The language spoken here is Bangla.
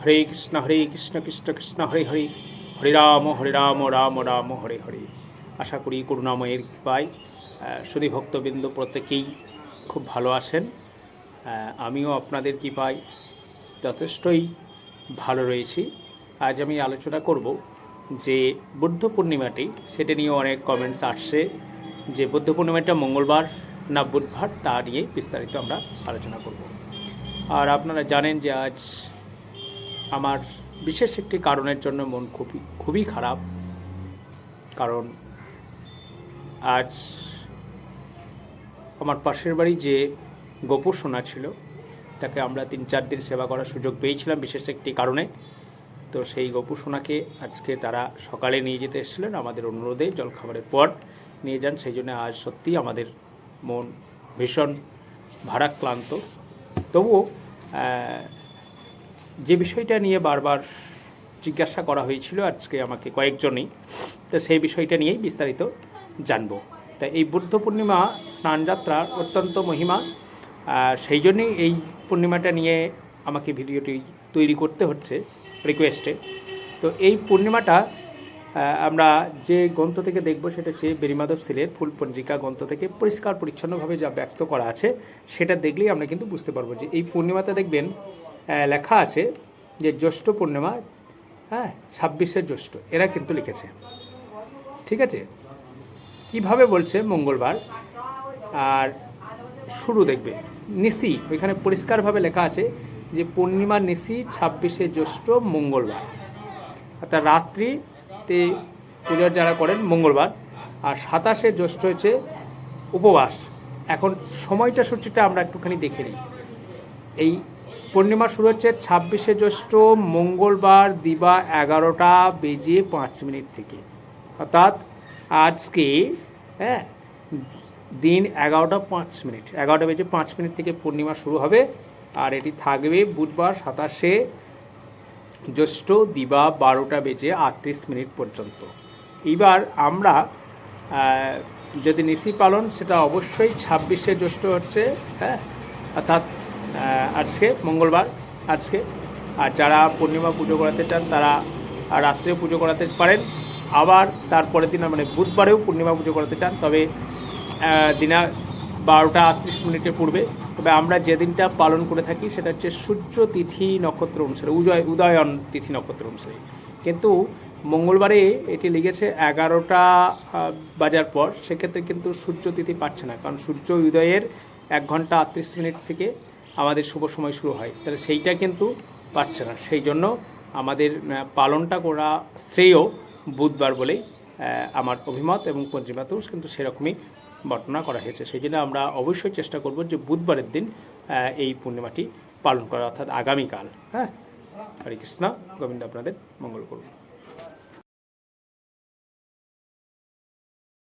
হরে কৃষ্ণ হরে কৃষ্ণ কৃষ্ণ কৃষ্ণ, হরে হরে। হরে রাম হরে রাম রাম রাম, হরে হরে। আশা করি করুণাময়ের কৃপায় শুধু ভক্তবৃন্দ প্রত্যেকেই খুব ভালো আছেন। আমিও আপনাদের কৃপায় যথেষ্টই ভালো রয়েছি। আজ আমি আলোচনা করব যে বুদ্ধ পূর্ণিমাটি, সেটা নিয়ে অনেক কমেন্টস আসছে যে বুদ্ধ পূর্ণিমাটা মঙ্গলবার না বুধবার, তা নিয়ে বিস্তারিত আমরা আলোচনা করব। আর আপনারা জানেন যে আজ আমার বিশেষ একটি কারণের জন্য মন খুবই খুবই খারাপ। কারণ আজ আমার পাশের বাড়ি যে গোপুর সোনা ছিল, তাকে আমরা তিন চার দিন সেবা করার সুযোগ পেয়েছিলাম বিশেষ একটি কারণে। তো সেই গোপু সোনাকে আজকে তারা সকালে নিয়ে যেতে এসেছিলেন আমাদের অনুরোধে, জলখাবারের পর নিয়ে যান। সেই জন্য আজ সত্যিই আমাদের মন ভীষণ ভারাক্লান্ত তবুও যে বিষয়টা নিয়ে বারবার জিজ্ঞাসা করা হয়েছিল, আজকে আমাকে কয়েকজনই, তো সেই বিষয়টা নিয়েই বিস্তারিত জানব। তা এই বুদ্ধ পূর্ণিমা স্নানযাত্রার অত্যন্ত মহিমা সেই জন্যই এই পূর্ণিমাটা নিয়ে আমাকে ভিডিওটি তৈরি করতে হচ্ছে রিকোয়েস্টে তো এই পূর্ণিমাটা আমরা যে গ্রন্থ থেকে দেখব সেটা হচ্ছে বেরিমাধব সিলের ফুল পঞ্জিকা গ্রন্থ থেকে পরিষ্কার পরিচ্ছন্নভাবে যা ব্যক্ত করা আছে, সেটা দেখলেই আমরা কিন্তু বুঝতে পারব যে এই পূর্ণিমাতে দেখবেন লেখা আছে যে জ্যৈষ্ঠ পূর্ণিমা হ্যাঁ ছাব্বিশে জ্যৈষ্ঠ, এরা কিন্তু লিখেছে। ঠিক আছে? কীভাবে বলছে মঙ্গলবার? আর শুরু দেখবে। নিশি ওইখানে পরিষ্কারভাবে লেখা আছে যে পূর্ণিমা নিশি ছাব্বিশে জ্যৈষ্ঠ, মঙ্গলবার। অর্থাৎ রাত্রিতে পুজো যারা করেন মঙ্গলবার, আর সাতাশে জ্যৈষ্ঠ হচ্ছে উপবাস। এখন সময়টা সূচিটা আমরা একটুখানি দেখে নিই। এই পূর্ণিমা শুরু হচ্ছে ছাব্বিশে জ্যৈষ্ঠ মঙ্গলবার দিবা এগারোটা বেজে পাঁচ মিনিট থেকে। অর্থাৎ আজকে হ্যাঁ দিন এগারোটা পাঁচ মিনিট, এগারোটা বেজে পাঁচ মিনিট থেকে পূর্ণিমা শুরু হবে। আর এটি থাকবে বুধবার সাতাশে জ্যৈষ্ঠ দিবা বারোটা বেজে আটত্রিশ মিনিট পর্যন্ত। এইবার আমরা যদি নিশি পালন, সেটা অবশ্যই ছাব্বিশে জ্যৈষ্ঠ হচ্ছে হ্যাঁ অর্থাৎ আজকে, মঙ্গলবার আজকে। আর যারা পূর্ণিমা পুজো করাতে চান, তারা রাত্রে পুজো করাতে পারেন। আবার তারপরের দিন মানে বুধবারেও পূর্ণিমা পুজো করাতে চান, তবে দিনা বারোটা আটত্রিশ মিনিটে পূর্বে। তবে আমরা যেদিনটা পালন করে থাকি, সেটা হচ্ছে সূর্য তিথি নক্ষত্র অনুসারে, উদয়, উদয়ন তিথি নক্ষত্র অনুসারে। কিন্তু মঙ্গলবারে এটি লিখেছে এগারোটা বাজার পর। সেক্ষেত্রে কিন্তু সূর্য তিথি পাচ্ছে না, কারণ সূর্য উদয়ের এক ঘণ্টা আটত্রিশ মিনিট থেকে আমাদের শুভ সময় শুরু হয়। তাহলে সেইটা কিন্তু পাচ্ছে না। সেই জন্য আমাদের পালনটা করা শ্রেয় বুধবার বলেই আমার অভিমত এবং পঞ্জিমাতেও কিন্তু সেরকমই বর্ণনা করা হয়েছে। সেই জন্য আমরা অবশ্যই চেষ্টা করব যে বুধবারের দিন এই পূর্ণিমাটি পালন করা, অর্থাৎ আগামীকাল হ্যাঁ? হরে কৃষ্ণ। গোবিন্দ আপনাদের মঙ্গল করুন।